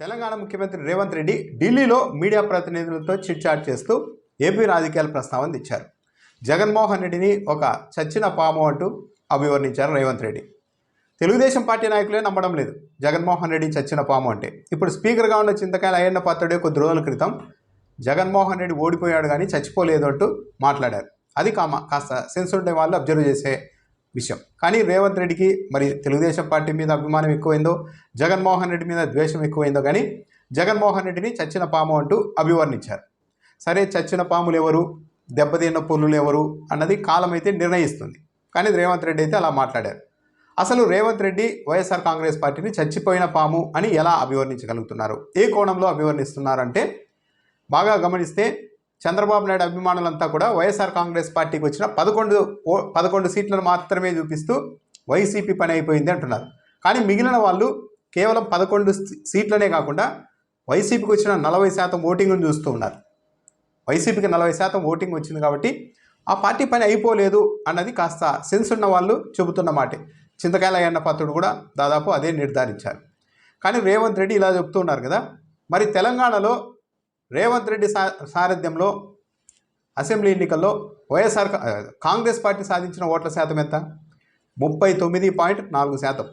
తెలంగాణ ముఖ్యమంత్రి రేవంత్ రెడ్డి ఢిల్లీలో మీడియా ప్రతినిధులతో చిట్చాట్ చేస్తూ ఏపీ రాజకీయాల ప్రస్తావన తెచ్చారు. జగన్మోహన్ రెడ్డిని ఒక చచ్చిన పాము అంటూ అభివర్ణించారు రేవంత్ రెడ్డి. తెలుగుదేశం పార్టీ నాయకులే నమ్మడం లేదు. జగన్మోహన్ రెడ్డి చచ్చిన పాము అంటే. ఇప్పుడు స్పీకర్గా ఉన్న చింతకాయల అయ్యన్న పాత్రుడే కొద్ది రోజుల క్రితం జగన్మోహన్ రెడ్డి ఓడిపోయాడు కానీ చచ్చిపోలేదు అంటూ మాట్లాడారు. అది కామ కాస్త సెన్స్ ఉండే వాళ్ళు అబ్జర్వ్ చేసే విషయం. కానీ రేవంత్ రెడ్డికి మరి తెలుగుదేశం పార్టీ మీద అభిమానం ఎక్కువైందో జగన్మోహన్ రెడ్డి మీద ద్వేషం ఎక్కువైందో కానీ జగన్మోహన్ రెడ్డిని చచ్చిన పాము అంటూ అభివర్ణించారు. సరే చచ్చిన పాములు ఎవరు? దెబ్బతిన్న పుల్లులు ఎవరు? అన్నది కాలం అయితే నిర్ణయిస్తుంది. కానీ రేవంత్ రెడ్డి అయితే అలా మాట్లాడారు. అసలు రేవంత్ రెడ్డి వైఎస్ఆర్ కాంగ్రెస్ పార్టీని చచ్చిపోయిన పాము అని ఎలా అభివర్ణించగలుగుతున్నారు? ఏ కోణంలో అభివర్ణిస్తున్నారంటే బాగా గమనిస్తే చంద్రబాబు నాయుడు అభిమానులంతా కూడా వైఎస్ఆర్ కాంగ్రెస్ పార్టీకి వచ్చిన పదకొండు ఓ పదకొండు సీట్లను మాత్రమే చూపిస్తూ వైసీపీ పని అయిపోయింది అంటున్నారు. కానీ మిగిలిన వాళ్ళు కేవలం పదకొండు సీట్లనే కాకుండా వైసీపీకి వచ్చిన నలభై శాతం ఓటింగ్ను చూస్తూ ఉన్నారు. వైసీపీకి నలభై శాతం ఓటింగ్ వచ్చింది కాబట్టి ఆ పార్టీ పని అయిపోలేదు అన్నది కాస్త సెన్స్ ఉన్న వాళ్ళు చెబుతున్న మాటే. చింతకాయల అన్న పత్రుడు కూడా దాదాపు అదే నిర్ధారించారు. కానీ రేవంత్ రెడ్డి ఇలా చెబుతున్నారు కదా మరి తెలంగాణలో రేవంత్ రెడ్డి సా సారథ్యంలో అసెంబ్లీ ఎన్నికల్లో వైఎస్ఆర్ కాంగ్రెస్ పార్టీ సాధించిన ఓట్ల శాతం ఎంత? ముప్పై తొమ్మిది పాయింట్ నాలుగు శాతం.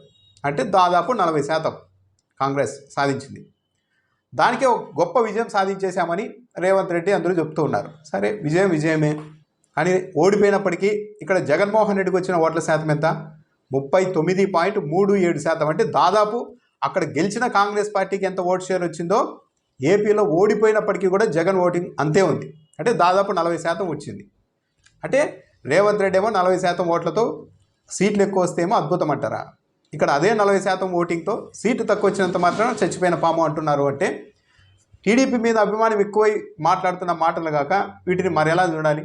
అంటే దాదాపు నలభై శాతం కాంగ్రెస్ సాధించింది. దానికే ఒక గొప్ప విజయం సాధించేశామని రేవంత్ రెడ్డి అందరూ చెప్తూ ఉన్నారు. సరే విజయం విజయమే. కానీ ఓడిపోయినప్పటికీ ఇక్కడ జగన్మోహన్ రెడ్డికి వచ్చిన ఓట్ల శాతం ఎంత? ముప్పై తొమ్మిది పాయింట్ మూడు ఏడు శాతం. అంటే దాదాపు అక్కడ గెలిచిన కాంగ్రెస్ పార్టీకి ఎంత ఓట్ షేర్ వచ్చిందో ఏపీలో ఓడిపోయినప్పటికీ కూడా జగన్ ఓటింగ్ అంతే ఉంది. అంటే దాదాపు నలభై శాతం వచ్చింది. అంటే రేవంత్ రెడ్డి ఏమో నలభై శాతం ఓట్లతో సీట్లు ఎక్కువ వస్తేమో అద్భుతం అంటారా? ఇక్కడ అదే నలభై శాతం ఓటింగ్తో సీటు తక్కువ వచ్చినంత మాత్రం చచ్చిపోయిన పాము అంటున్నారు అంటే టీడీపీ మీద అభిమానం ఎక్కువై మాట్లాడుతున్న మాటలు కాక వీటిని మరి ఎలా చూడాలి?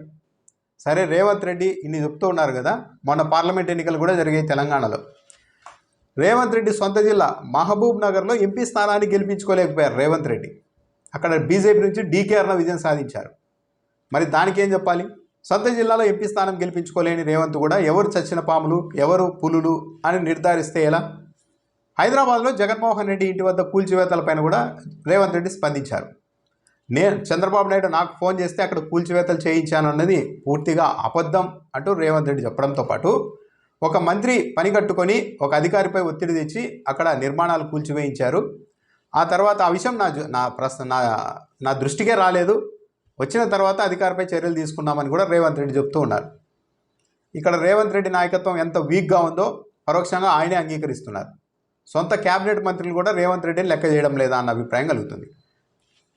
సరే రేవంత్ రెడ్డి ఇన్ని చెప్తూ ఉన్నారు కదా మొన్న పార్లమెంట్ ఎన్నికలు కూడా జరిగాయి తెలంగాణలో. రేవంత్ రెడ్డి సొంత జిల్లా మహబూబ్ నగర్లో ఎంపీ స్థానాన్ని గెలిపించుకోలేకపోయారు రేవంత్ రెడ్డి. అక్కడ బీజేపీ నుంచి డీకేఆర్న విజయం సాధించారు. మరి దానికి ఏం చెప్పాలి? సొంత జిల్లాలో ఎంపీ స్థానం గెలిపించుకోలేని రేవంత్ కూడా ఎవరు చచ్చిన పాములు ఎవరు పులులు అని నిర్ధారిస్తే ఎలా? హైదరాబాద్లో జగన్మోహన్ రెడ్డి ఇంటి వద్ద కూల్చివేతలపైన కూడా రేవంత్ రెడ్డి స్పందించారు. నేను చంద్రబాబు నాయుడు నాకు ఫోన్ చేస్తే అక్కడ కూల్చివేతలు చేయించాను అన్నది పూర్తిగా అబద్ధం అంటూ రేవంత్ రెడ్డి చెప్పడంతో పాటు ఒక మంత్రి పని కట్టుకొని ఒక అధికారిపై ఒత్తిడి తెచ్చి అక్కడ నిర్మాణాలు కూల్చివేయించారు. ఆ తర్వాత ఆ విషయం నా నా ప్రశ్న నా నా దృష్టికే రాలేదు. వచ్చిన తర్వాత అధికారిపై చర్యలు తీసుకున్నామని కూడా రేవంత్ రెడ్డి చెప్తూ ఉన్నారు. ఇక్కడ రేవంత్ రెడ్డి నాయకత్వం ఎంత వీక్గా ఉందో పరోక్షంగా ఆయనే అంగీకరిస్తున్నారు. సొంత క్యాబినెట్ మంత్రులు కూడా రేవంత్ రెడ్డిని లెక్క చేయడం లేదా అన్న అభిప్రాయం కలుగుతుంది.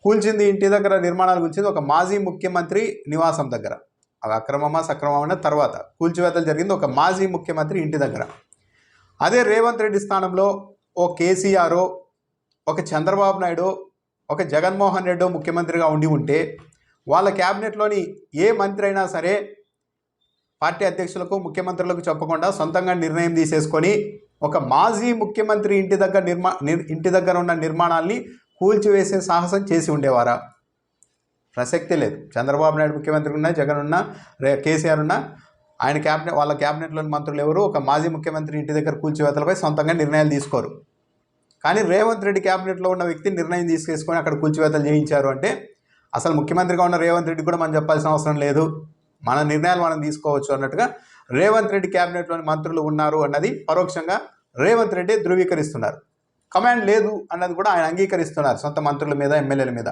కూల్చింది ఇంటి దగ్గర నిర్మాణాలు కూల్చింది ఒక మాజీ ముఖ్యమంత్రి నివాసం దగ్గర. అవి అక్రమమా సక్రమమైన తర్వాత కూల్చివేతలు జరిగింది. ఒక మాజీ ముఖ్యమంత్రి ఇంటి దగ్గర. అదే రేవంత్ రెడ్డి స్థానంలో ఓ కేసీఆర్ ఒక చంద్రబాబు నాయుడు ఒక జగన్మోహన్ రెడ్డి ముఖ్యమంత్రిగా ఉండి ఉంటే వాళ్ళ క్యాబినెట్లోని ఏ మంత్రి అయినా సరే పార్టీ అధ్యక్షులకు ముఖ్యమంత్రులకు చెప్పకుండా సొంతంగా నిర్ణయం తీసేసుకొని ఒక మాజీ ముఖ్యమంత్రి ఇంటి దగ్గర నిర్మా ఇంటి దగ్గర ఉన్న నిర్మాణాల్ని కూల్చివేసే సాహసం చేసి ఉండేవారా? ప్రసక్తే లేదు. చంద్రబాబు నాయుడు ముఖ్యమంత్రి ఉన్నా జగన్ ఉన్నా రే కేసీఆర్ ఉన్నా ఆయన క్యాబినెట్ వాళ్ళ క్యాబినెట్లోని మంత్రులు ఎవరు? ఒక మాజీ ముఖ్యమంత్రి ఇంటి దగ్గర కూల్చివేతలపై సొంతంగా నిర్ణయాలు తీసుకోరు. కానీ రేవంత్ రెడ్డి క్యాబినెట్లో ఉన్న వ్యక్తి నిర్ణయం తీసుకేసుకొని అక్కడ కూల్చివేతలు చేయించారు అంటే అసలు ముఖ్యమంత్రిగా ఉన్న రేవంత్ రెడ్డి కూడా మనం చెప్పాల్సిన అవసరం లేదు. మన నిర్ణయాలు మనం తీసుకోవచ్చు అన్నట్టుగా రేవంత్ రెడ్డి క్యాబినెట్లోని మంత్రులు ఉన్నారు అన్నది పరోక్షంగా రేవంత్ రెడ్డి ధృవీకరిస్తున్నారు. కమాండ్ లేదు అన్నది కూడా ఆయన అంగీకరిస్తున్నారు సొంత మంత్రుల మీద ఎమ్మెల్యేల మీద.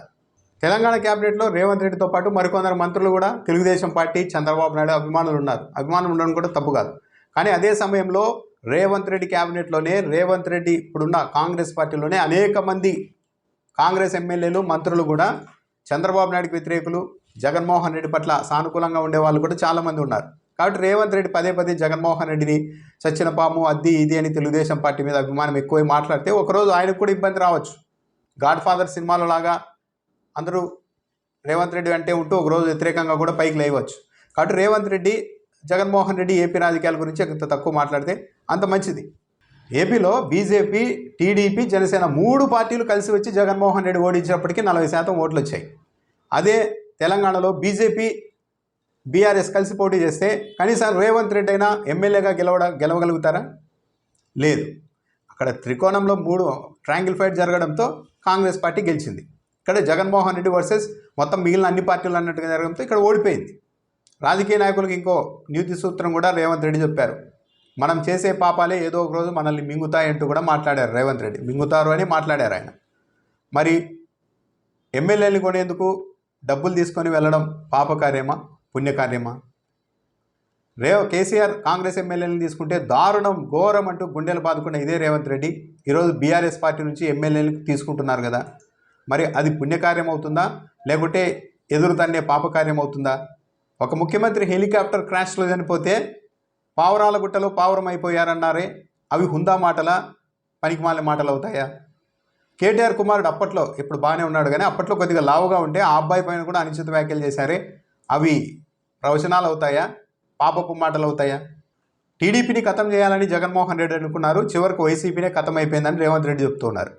తెలంగాణ క్యాబినెట్లో రేవంత్ రెడ్డితో పాటు మరికొందరు మంత్రులు కూడా తెలుగుదేశం పార్టీ చంద్రబాబు నాయుడు అభిమానులు ఉన్నారు. అభిమానులు ఉండడం కూడా తప్పు కాదు. కానీ అదే సమయంలో రేవంత్ రెడ్డి క్యాబినెట్లోనే రేవంత్ రెడ్డి ఇప్పుడున్న కాంగ్రెస్ పార్టీలోనే అనేక మంది కాంగ్రెస్ ఎమ్మెల్యేలు మంత్రులు కూడా చంద్రబాబు నాయుడుకి వ్యతిరేకులు జగన్మోహన్ రెడ్డి పట్ల సానుకూలంగా ఉండే వాళ్ళు కూడా చాలామంది ఉన్నారు. కాబట్టి రేవంత్ రెడ్డి పదే పదే జగన్మోహన్ రెడ్డిని చచ్చిన పాము అద్ది ఇది అని తెలుగుదేశం పార్టీ మీద అభిమానం ఎక్కువ మాట్లాడితే ఒకరోజు ఆయనకు కూడా ఇబ్బంది రావచ్చు. గాడ్ ఫాదర్ సినిమాలో లాగా అందరూ రేవంత్ రెడ్డి అంటే ఉంటూ ఒకరోజు వ్యతిరేకంగా కూడా పైకి లేవచ్చు కాబట్టి రేవంత్ రెడ్డి జగన్మోహన్ రెడ్డి ఏపీ రాజకీయాల గురించి అంత తక్కువ మాట్లాడితే అంత మంచిది. ఏపీలో బీజేపీ టీడీపీ జనసేన మూడు పార్టీలు కలిసి వచ్చి జగన్మోహన్ రెడ్డి ఓడించినప్పటికీ నలభై శాతం ఓట్లు వచ్చాయి. అదే తెలంగాణలో బీజేపీ బీఆర్ఎస్ కలిసి పోటీ చేస్తే కనీసం రేవంత్ రెడ్డి అయినా ఎమ్మెల్యేగా గెలవడ గెలవగలుగుతారా? లేదు. అక్కడ త్రికోణంలో మూడు ట్రాంగిల్ ఫైట్ జరగడంతో కాంగ్రెస్ పార్టీ గెలిచింది. ఇక్కడ జగన్మోహన్ రెడ్డి వర్సెస్ మొత్తం మిగిలిన అన్ని పార్టీలు అన్నట్టుగా జరగడంతో ఇక్కడ ఓడిపోయింది. రాజకీయ నాయకులకు ఇంకో నీతి సూత్రం కూడా రేవంత్ రెడ్డి చెప్పారు. మనం చేసే పాపాలే ఏదో ఒక రోజు మనల్ని మింగుతాయంటూ కూడా మాట్లాడారు రేవంత్ రెడ్డి. మింగుతారు అని మాట్లాడారు ఆయన. మరి ఎమ్మెల్యేని కొనేందుకు డబ్బులు తీసుకొని వెళ్ళడం పాపకార్యమా? పుణ్యకార్యమా? రేవ కేసీఆర్ కాంగ్రెస్ ఎమ్మెల్యేలను తీసుకుంటే దారుణం ఘోరం అంటూ గుండెలు బాదుకున్న ఇదే రేవంత్ రెడ్డి. ఈరోజు బీఆర్ఎస్ పార్టీ నుంచి ఎమ్మెల్యేలు తీసుకుంటున్నారు కదా. మరి అది పుణ్యకార్యం అవుతుందా? లేకుంటే ఎదురు తన్నే పాపకార్యం అవుతుందా? ఒక ముఖ్యమంత్రి హెలికాప్టర్ క్రాష్లో చనిపోతే పావురాల గుట్టలో పావురం అయిపోయారన్నారే అవి హుందా మాటల పనికిమాల మాటలు అవుతాయా? కేటీఆర్ కుమారుడు అప్పట్లో ఇప్పుడు బాగానే ఉన్నాడు కానీ అప్పట్లో కొద్దిగా లావుగా ఉంటే ఆ అబ్బాయి పైన కూడా అనుచిత వ్యాఖ్యలు చేశారే. అవి ప్రవచనాలు అవుతాయా? పాపపు మాటలు అవుతాయా? టీడీపీని ఖతం చేయాలని జగన్మోహన్ రెడ్డి అనుకున్నారు. చివరికి వైసీపీనే ఖతం అయిపోయిందని రేవంత్ రెడ్డి చెప్తున్నారు.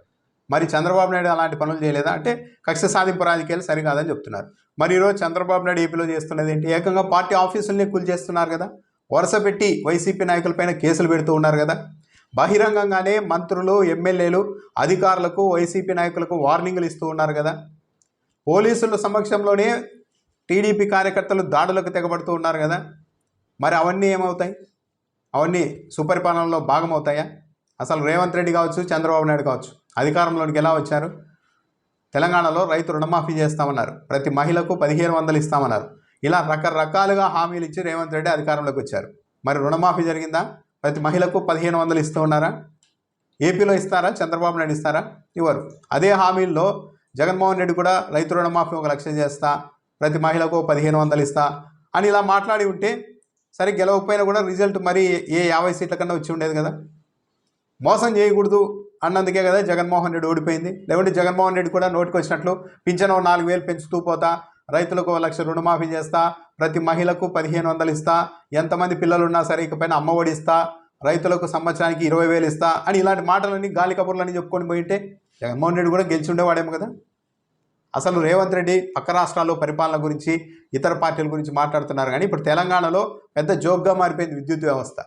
మరి చంద్రబాబు నాయుడు అలాంటి పనులు చేయలేదా? అంటే కక్ష సాధింపు రాజకీయాలు సరికాదని చెప్తున్నారు. మరి ఈరోజు చంద్రబాబు నాయుడు ఏపీలో చేస్తున్నది ఏంటి? ఏకంగా పార్టీ ఆఫీసుల్ని కూల్చేస్తున్నారు కదా? వరుస పెట్టి వైసీపీ నాయకులపైన కేసులు పెడుతూ ఉన్నారు కదా? బహిరంగంగానే మంత్రులు ఎమ్మెల్యేలు అధికారులకు వైసీపీ నాయకులకు వార్నింగ్లు ఇస్తూ ఉన్నారు కదా? పోలీసుల సమక్షంలోనే టీడీపీ కార్యకర్తలు దాడులకు తెగబడుతూ ఉన్నారు కదా? మరి అవన్నీ ఏమవుతాయి? అవన్నీ సుపరిపాలనలో భాగమవుతాయా? అసలు రేవంత్ రెడ్డి కావచ్చు చంద్రబాబు నాయుడు కావచ్చు అధికారంలోనికి ఎలా వచ్చారు? తెలంగాణలో రైతు రుణమాఫీ చేస్తామన్నారు. ప్రతి మహిళకు పదిహేను వందలు ఇస్తామన్నారు. ఇలా రకరకాలుగా హామీలు ఇచ్చి రేవంత్ రెడ్డి అధికారంలోకి వచ్చారు. మరి రుణమాఫీ జరిగిందా? ప్రతి మహిళకు పదిహేను వందలు ఇస్తూ ఉన్నారా? ఏపీలో ఇస్తారా? చంద్రబాబు నాయుడు ఇస్తారా? ఇవ్వరు. అదే హామీల్లో జగన్మోహన్ రెడ్డి కూడా రైతు రుణమాఫీ ఒక లక్ష చేస్తా ప్రతి మహిళకు పదిహేను వందలు ఇస్తా అని ఇలా మాట్లాడి ఉంటే సరే గెలవకపోయినా కూడా రిజల్ట్ మరి ఏ యాభై సీట్ల కన్నా వచ్చి ఉండేది కదా. మోసం చేయకూడదు అన్నందుకే కదా జగన్మోహన్ రెడ్డి ఓడిపోయింది. లేకుంటే జగన్మోహన్ రెడ్డి కూడా నోటికి వచ్చినట్లు పింఛను నాలుగు వేలు పెంచుతూ పోతా రైతులకు ఒక లక్ష రుణమాఫీ చేస్తా ప్రతి మహిళకు పదిహేను వందలు ఇస్తా ఎంతమంది పిల్లలు ఉన్నా సరే ఇకపైన అమ్మఒడి ఇస్తా రైతులకు సంవత్సరానికి ఇరవై వేలు ఇస్తా అని ఇలాంటి మాటలన్నీ గాలి కబుర్లని చెప్పుకొని పోయింటే జగన్మోహన్ రెడ్డి కూడా గెలిచి ఉండేవాడేమో కదా. అసలు రేవంత్ రెడ్డి పక్క రాష్ట్రాల్లో పరిపాలన గురించి ఇతర పార్టీల గురించి మాట్లాడుతున్నారు. కానీ ఇప్పుడు తెలంగాణలో పెద్ద జోక్గా మారిపోయింది విద్యుత్ వ్యవస్థ.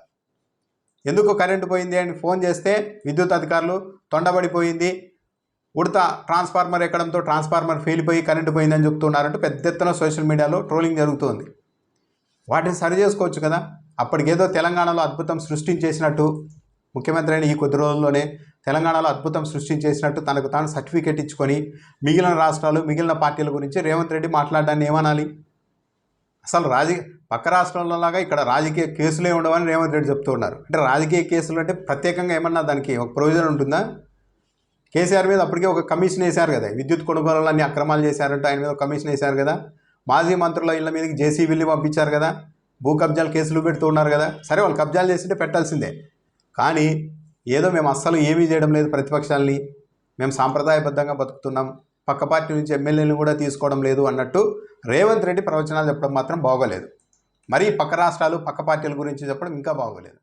ఎందుకు కరెంటు పోయింది అని ఫోన్ చేస్తే విద్యుత్ అధికారులు తొండబడిపోయింది. ఉడత ట్రాన్స్ఫార్మర్ ఎక్కడంతో ట్రాన్స్ఫార్మర్ ఫెయిలిపోయి కరెంటు పోయిందని చెప్తున్నారంటూ పెద్ద ఎత్తున సోషల్ మీడియాలో ట్రోలింగ్ జరుగుతుంది. వాటిని సరి చేసుకోవచ్చు కదా? అప్పటికేదో తెలంగాణలో అద్భుతం సృష్టించేసినట్టు ముఖ్యమంత్రి అయిన ఈ కొద్ది రోజుల్లోనే తెలంగాణలో అద్భుతం సృష్టించేసినట్టు తనకు తాను సర్టిఫికేట్ ఇచ్చుకొని మిగిలిన రాష్ట్రాలు మిగిలిన పార్టీల గురించి రేవంత్ రెడ్డి మాట్లాడడాన్ని ఏమనాలి? అసలు రాజకీయ పక్క రాష్ట్రంలోలాగా ఇక్కడ రాజకీయ కేసులే ఉండవని రేవంత్ రెడ్డి చెప్తూ ఉన్నారు. అంటే రాజకీయ కేసులు అంటే ప్రత్యేకంగా ఏమన్నా దానికి ఒక ప్రొవిజన్ ఉంటుందా? కేసీఆర్ మీద అప్పటికే ఒక కమిషన్ వేశారు కదా. విద్యుత్ కొనుగోలు అక్రమాలు చేశారంటే ఆయన మీద ఒక కమిషన్ వేశారు కదా. మాజీ మంత్రుల ఇళ్ళ మీదకి జేసీబీలు పంపించారు కదా. భూ కబ్జాలు కేసులు పెడుతూ ఉన్నారు కదా. సరే వాళ్ళు కబ్జాలు చేసింటే పెట్టాల్సిందే. కానీ ఏదో మేము అస్సలు ఏమీ చేయడం లేదు ప్రతిపక్షాలని. మేము సాంప్రదాయబద్ధంగా బతుకుతున్నాం. పక్క పార్టీ నుంచి ఎమ్మెల్యేలు కూడా తీసుకోవడం లేదు అన్నట్టు రేవంత్ రెడ్డి ప్రవచనాలు చెప్పడం మాత్రం బాగోలేదు. మరీ పక్క రాష్ట్రాలు పక్క పార్టీల గురించి చెప్పడం ఇంకా బాగోలేదు.